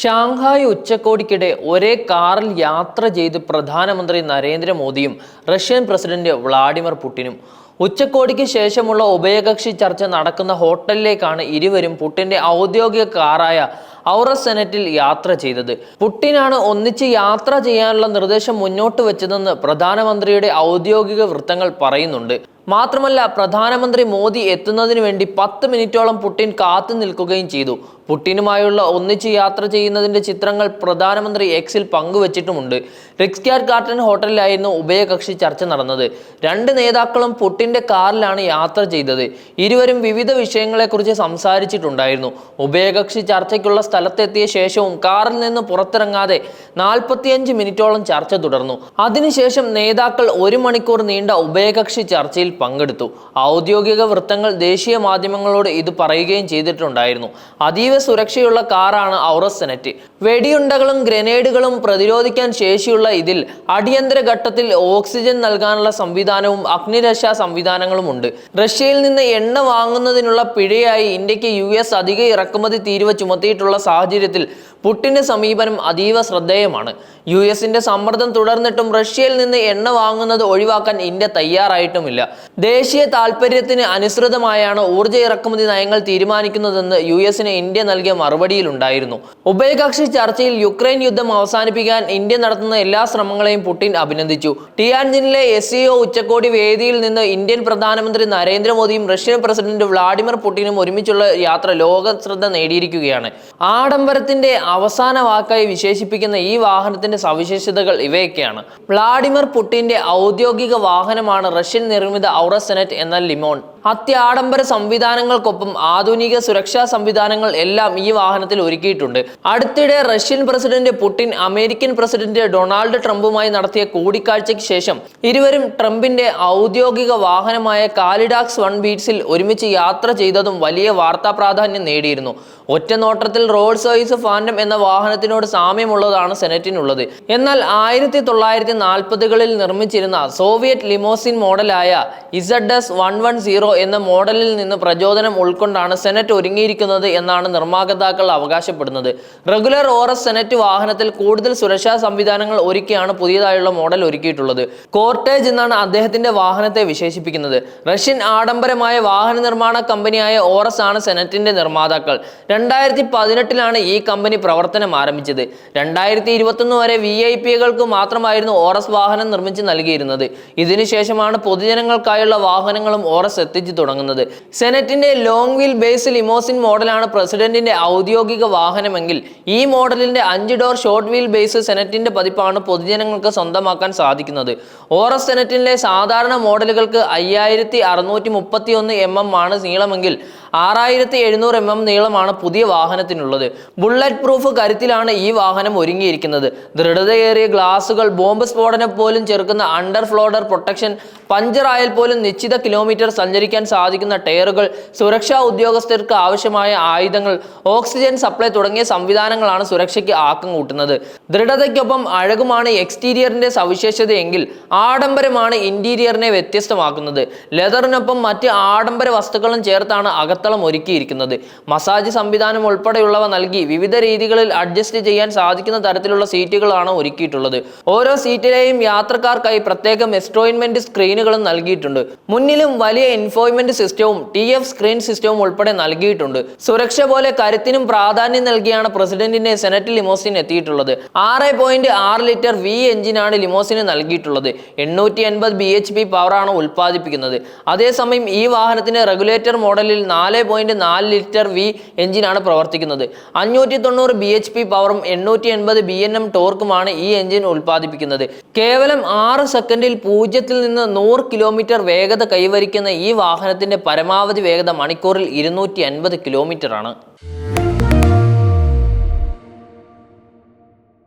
Shanghai ഉച്ചകോടിക്കിടെ ഒരേ കാറിൽ യാത്ര ചെയ്ത് പ്രധാനമന്ത്രി നരേന്ദ്രമോദിയും റഷ്യൻ പ്രസിഡന്റ് വ്ളാഡിമിർ പുടിനും. ഉച്ചകോടിക്ക് ശേഷമുള്ള ഉഭയകക്ഷി ചർച്ച നടക്കുന്ന ഹോട്ടലിലേക്കാണ് ഇരുവരും പുട്ടിന്റെ ഔദ്യോഗിക കാറായ ഔറ സെനറ്റിൽ യാത്ര ചെയ്തത്. പുട്ടിനാണ് ഒന്നിച്ച് യാത്ര ചെയ്യാനുള്ള നിർദ്ദേശം മുന്നോട്ട് വെച്ചതെന്ന് പ്രധാനമന്ത്രിയുടെ ഔദ്യോഗിക വൃത്തങ്ങൾ പറയുന്നുണ്ട്. മാത്രമല്ല പ്രധാനമന്ത്രി മോദി എത്തുന്നതിന് വേണ്ടി പത്ത് മിനിറ്റോളം പുടിൻ കാത്തു നിൽക്കുകയും ചെയ്തു. പുടിനുമായുള്ള ഒന്നിച്ച് യാത്ര ചെയ്യുന്നതിന്റെ ചിത്രങ്ങൾ പ്രധാനമന്ത്രി എക്സിൽ പങ്കുവച്ചിട്ടുമുണ്ട്. റിക്സ്ക്യാറ്റ് ഗാർട്ടൻ ഹോട്ടലിലായിരുന്നു ഉഭയകക്ഷി ചർച്ച നടന്നത്. രണ്ട് നേതാക്കളും പുട്ടിന്റെ കാറിലാണ് യാത്ര ചെയ്തത്. ഇരുവരും വിവിധ വിഷയങ്ങളെക്കുറിച്ച് സംസാരിച്ചിട്ടുണ്ടായിരുന്നു. ഉഭയകക്ഷി ചർച്ചയ്ക്കുള്ള സ്ഥലത്തെത്തിയ ശേഷവും കാറിൽ നിന്ന് പുറത്തിറങ്ങാതെ നാൽപ്പത്തിയഞ്ച് മിനിറ്റോളം ചർച്ച തുടർന്നു. അതിനുശേഷം നേതാക്കൾ ഒരു മണിക്കൂർ നീണ്ട ഉഭയകക്ഷി ചർച്ചയിൽ പങ്കെടുത്തു. ഔദ്യോഗിക വൃത്തങ്ങൾ ദേശീയ മാധ്യമങ്ങളോട് ഇത് പറയുകയും ചെയ്തിട്ടുണ്ടായിരുന്നു. അതീവ സുരക്ഷയുള്ള കാറാണ് ഔറസ് സെനറ്റ്. വെടിയുണ്ടകളും ഗ്രനേഡുകളും പ്രതിരോധിക്കാൻ ശേഷിയുള്ള ഇതിൽ അടിയന്തര ഘട്ടത്തിൽ ഓക്സിജൻ നൽകാനുള്ള സംവിധാനവും അഗ്നിരക്ഷാ സംവിധാനങ്ങളും ഉണ്ട് റഷ്യയിൽ നിന്ന് എണ്ണ വാങ്ങുന്നതിനുള്ള പിഴയായി ഇന്ത്യയ്ക്ക് യു എസ് അധിക ഇറക്കുമതി തീരുവ ചുമത്തിയിട്ടുള്ള സാഹചര്യത്തിൽ പുട്ടിന്റെ സമീപനം അതീവ ശ്രദ്ധേയമാണ്. യു എസിന്റെ സമ്മർദ്ദം തുടർന്നിട്ടും റഷ്യയിൽ നിന്ന് എണ്ണ വാങ്ങുന്നത് ഒഴിവാക്കാൻ ഇന്ത്യ തയ്യാറായിട്ടുമില്ല. ദേശീയ താൽപര്യത്തിന് അനുസൃതമായാണ് ഊർജ ഇറക്കുമതി നയങ്ങൾ തീരുമാനിക്കുന്നതെന്ന് യു എസിന് ഇന്ത്യ നൽകിയ മറുപടിയിലുണ്ടായിരുന്നു. ഉഭയകക്ഷി ചർച്ചയിൽ യുക്രൈൻ യുദ്ധം അവസാനിപ്പിക്കാൻ ഇന്ത്യ നടത്തുന്ന എല്ലാ ശ്രമങ്ങളെയും പുടിൻ അഭിനന്ദിച്ചു. ടിയാൻജിനിലെ എസ് ഉച്ചകോടി വേദിയിൽ നിന്ന് ഇന്ത്യൻ പ്രധാനമന്ത്രി നരേന്ദ്രമോദിയും റഷ്യൻ പ്രസിഡന്റ് വ്ളാഡിമിർ പുടിനും ഒരുമിച്ചുള്ള യാത്ര ലോക ശ്രദ്ധ നേടിയിരിക്കുകയാണ്. ആഡംബരത്തിന്റെ അവസാന വാക്കായി വിശേഷിപ്പിക്കുന്ന ഈ വാഹനത്തിന്റെ സവിശേഷതകൾ ഇവയൊക്കെയാണ്. വ്ളാഡിമിർ പുടിന്റെ ഔദ്യോഗിക വാഹനമാണ് റഷ്യൻ നിർമ്മിത ഔറസെനറ്റ് എന്ന ലിമോൺ. അത്യാഡംബര സംവിധാനങ്ങൾക്കൊപ്പം ആധുനിക സുരക്ഷാ സംവിധാനങ്ങൾ എല്ലാം ഈ വാഹനത്തിൽ ഒരുക്കിയിട്ടുണ്ട്. അടുത്തിടെ Russian president Putin American president Donald ട്രംപുമായി നടത്തിയ കൂടിക്കാഴ്ചയ്ക്ക് ശേഷം ഇരുവരും ട്രംപിന്റെ ഔദ്യോഗിക വാഹനമായ കാലിഡാക്സ് വൺ ബീറ്റ്സിൽ ഒരുമിച്ച് യാത്ര ചെയ്തതും വലിയ വാർത്താ പ്രാധാന്യം നേടിയിരുന്നു. ഒറ്റ നോട്ടത്തിൽ റോൾസ് റോയ്സ് ഫാൻഡം എന്ന വാഹനത്തിനോട് സാമ്യമുള്ളതാണ് സെനറ്റിനുള്ളത്. എന്നാൽ ആയിരത്തി തൊള്ളായിരത്തി നാൽപ്പതുകളിൽ നിർമ്മിച്ചിരുന്ന Soviet limousine മോഡലായ Z S one one zero എന്ന മോഡലിൽ നിന്ന് പ്രചോദനം ഉൾക്കൊണ്ടാണ് സെനറ്റ് ഒരുങ്ങിയിരിക്കുന്നത് എന്നാണ് നിർമ്മാതാക്കൾ അവകാശപ്പെടുന്നത്. റെഗുലർ ഓറസ് സെനറ്റ് വാഹനത്തിൽ കൂടുതൽ സുരക്ഷാ സംവിധാനങ്ങൾ ഒരുക്കിയാണ് പുതിയതായുള്ള മോഡൽ ഒരുക്കിയിട്ടുള്ളത്. കോർട്ടേജ് എന്നാണ് അദ്ദേഹത്തിന്റെ വാഹനത്തെ വിശേഷിപ്പിക്കുന്നത്. റഷ്യൻ ആഡംബരമായ വാഹന നിർമ്മാണ കമ്പനിയായ ഓറസ് ആണ് സെനറ്റിന്റെ നിർമ്മാതാക്കൾ. രണ്ടായിരത്തി പതിനെട്ടിലാണ് ഈ കമ്പനി പ്രവർത്തനം ആരംഭിച്ചത്. രണ്ടായിരത്തി ഇരുപത്തൊന്ന് വരെ വി ഐ പികൾക്ക് മാത്രമായിരുന്നു ഓറസ് വാഹനം നിർമ്മിച്ച് നൽകിയിരുന്നത്. ഇതിനുശേഷമാണ് പൊതുജനങ്ങൾക്കായുള്ള വാഹനങ്ങളും ഓറസ് എത്തിച്ചു തുടങ്ങുന്നത്. സെനറ്റിന്റെ ലോങ് വീൽ ബേസ് ലിമോസിൻ മോഡലാണ് പ്രസിഡന്റിന്റെ ഔദ്യോഗിക വാഹനമെങ്കിൽ ഈ മോഡലിന്റെ അഞ്ച് ഡോർ ഷോർട്ട് വീൽ ബേസ് സെനറ്റിന്റെ പതിപ്പാണ് പൊതുജനങ്ങൾക്ക് സ്വന്തമാക്കാൻ സാധിക്കുന്നത്. ഓറസ് സെനറ്റിലെ സാധാരണ മോഡലുകൾക്ക് അയ്യായിരത്തി അറുന്നൂറ്റി മുപ്പത്തി ഒന്ന് എം എം ആണ് നീളമെങ്കിൽ ആറായിരത്തി എഴുന്നൂറ് എം എം നീളമാണ് പുതിയ വാഹനത്തിനുള്ളത്. ബുള്ളറ്റ് പ്രൂഫ് കരുത്തിലാണ് ഈ വാഹനം ഒരുങ്ങിയിരിക്കുന്നത്. ദൃഢതയേറിയ ഗ്ലാസുകൾ ബോംബ് സ്ഫോടനം പോലും ചെറുക്കുന്ന അണ്ടർ ഫ്ലോഡർ പ്രൊട്ടക്ഷൻ പഞ്ചറായാൽ പോലും നിശ്ചിത കിലോമീറ്റർ സഞ്ചരിക്കാൻ സാധിക്കുന്ന ടയറുകൾ സുരക്ഷാ ഉദ്യോഗസ്ഥർക്ക് ആവശ്യമായ ആയുധങ്ങൾ ഓക്സിജൻ സപ്ലൈ തുടങ്ങിയ സംവിധാനങ്ങളാണ് സുരക്ഷയ്ക്ക് ആക്കം കൂട്ടുന്നത്. ദൃഢതയ്ക്കൊപ്പം അഴകുമാണ് എക്സ്റ്റീരിയറിന്റെ സവിശേഷതയെങ്കിൽ ആഡംബരമാണ് ഇന്റീരിയറിനെ വ്യത്യസ്തമാക്കുന്നത്. ലെതറിനൊപ്പം മറ്റ് ആഡംബര വസ്തുക്കളും ചേർത്താണ് അകത്തളം ഒരുക്കിയിരിക്കുന്നത്. മസാജ് സംവിധാനം ഉൾപ്പെടെയുള്ളവ നൽകി വിവിധ രീതികളിൽ അഡ്ജസ്റ്റ് ചെയ്യാൻ സാധിക്കുന്ന തരത്തിലുള്ള സീറ്റുകളാണ് ഒരുക്കിയിട്ടുള്ളത്. ഓരോ സീറ്റിലെയും യാത്രക്കാർക്കായി പ്രത്യേകം എസ്ട്രോയിൻമെന്റ് സ്ക്രീനുകളും നൽകിയിട്ടുണ്ട്. മുന്നിലും വലിയ എൻഫോയ്മെന്റ് സിസ്റ്റവും ടി എഫ് സ്ക്രീൻ സിസ്റ്റവും ഉൾപ്പെടെ നൽകിയിട്ടുണ്ട്. സുരക്ഷ പോലെ കരുത്തിനും പ്രാധാന്യം നൽകിയാണ് പ്രസിഡന്റിന്റെ സെനറ്റ് ലിമോസിൻ എത്തിയിട്ടുള്ളത്. ആറ് പോയിന്റ് ആറ് ലിറ്റർ വി എഞ്ചിനാണ് ലിമോസിന് നൽകിയിട്ടുള്ളത്. എണ്ണൂറ്റി എൺപത് ബി എച്ച് പി പവറാണ് ഉൽപ്പാദിപ്പിക്കുന്നത്. അതേസമയം ഈ വാഹനത്തിന് റെഗുലേറ്റർ മോഡലിൽ നാല് പോയിന്റ് നാല് ലിറ്റർ വി എഞ്ചിനാണ് പ്രവർത്തിക്കുന്നത്. അഞ്ഞൂറ്റി തൊണ്ണൂറ് ബി എച്ച് പി പവറും എണ്ണൂറ്റി എൺപത് ബി എൻ എം ടോർക്കുമാണ് ഈ എഞ്ചിൻ ഉൽപ്പാദിപ്പിക്കുന്നത്. കേവലം ആറ് സെക്കൻഡിൽ പൂജ്യത്തിൽ നിന്ന് നൂറ് കിലോമീറ്റർ വേഗത കൈവരിക്കുന്ന ഈ വാഹനത്തിന്റെ പരമാവധി വേഗത മണിക്കൂറിൽ ഇരുന്നൂറ്റി അൻപത് കിലോമീറ്റർ ആണ്